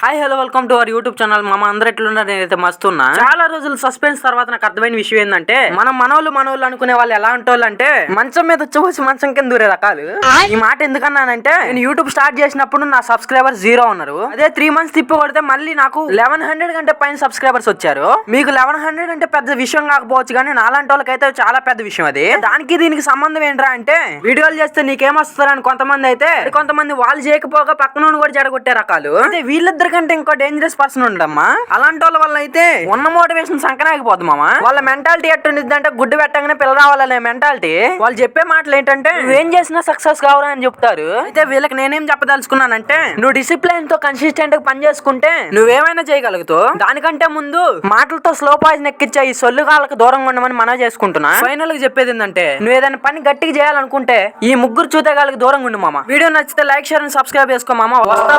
Hi hello welcome to our YouTube channel మా అందరు ఎట్లున్నారు? నేనైతే మస్తున్నా. చాలా రోజులు సస్పెన్స్ తర్వాత నాకు అర్థమైన విషయం ఏంటంటే మనం మనోళ్ళు మనోళ్ళు అనుకునే వాళ్ళు ఎలా ఉంటారు అంటే మంచం మీద వచ్చి మంచం కింద దూరే రకాలు. ఈ మాట ఎందుకన్నానంటే నేను యూట్యూబ్ స్టార్ట్ చేసినప్పుడు నా సబ్స్క్రైబర్స్ జీరో ఉన్నారు. అదే త్రీ మంత్స్ తిప్పి కొడితే మళ్ళీ నాకు లెవెన్ హండ్రెడ్ కంటే పైన సబ్స్క్రైబర్స్ వచ్చారు. మీకు లెవెన్ హండ్రెడ్ అంటే పెద్ద విషయం కాకపోవచ్చు కానీ నాలాంటి వాళ్ళకైతే చాలా పెద్ద విషయం అది. దానికి దీనికి సంబంధం ఏంట్రా అంటే వీడియోలు చేస్తే నీకేమొస్తారని కొంతమంది అయితే కొంతమంది వాళ్ళు చేయకపోగా పక్కన కూడా జడగొట్టే రకాలు. వీళ్ళిద్దరు అందరికంటే ఇంకో డేంజరస్ పర్సన్ ఉండమ్మా. అలాంటి వాళ్ళ వల్ల అయితే ఉన్న మోటివేషన్ సంకనాగిపోద్ది మామ. వాళ్ళ మెంటాలిటీ ఎట్టుండిద్ది అంటే గుడ్డు పెట్టగానే పిల్ల రావాలనే మెంటాలిటీ వాళ్ళు చెప్పే మాటలు ఏంటంటే నువ్వేం చేసినా సక్సెస్ కావాలని అని చెప్తారు. అయితే వీళ్ళకి నేనేం చెప్పదలుచుకున్నానంటే నువ్వు డిసిప్లిన్తో కన్సిస్టెంట్గా పని చేసుకుంటే నువ్వేమైనా చేయగలుగుతావు. దానికంటే ముందు మాటలతో స్లో పాయిజన్ ఎక్కించే ఈ సొల్లు కాళ్ళకు దూరంగా ఉండమని మనం చేసుకుంటున్నా. ఫైనల్గా చెప్పేది ఏంటంటే నువ్వు ఏదైనా పని గట్టిగా చేయాలనుకుంటే ఈ ముగ్గురు చూతగాళ్ళకి దూరంగా ఉండు మామ. వీడియో నచ్చితే లైక్ షేర్ సబ్స్క్రైబ్ చేసుకో మామ. వస్తా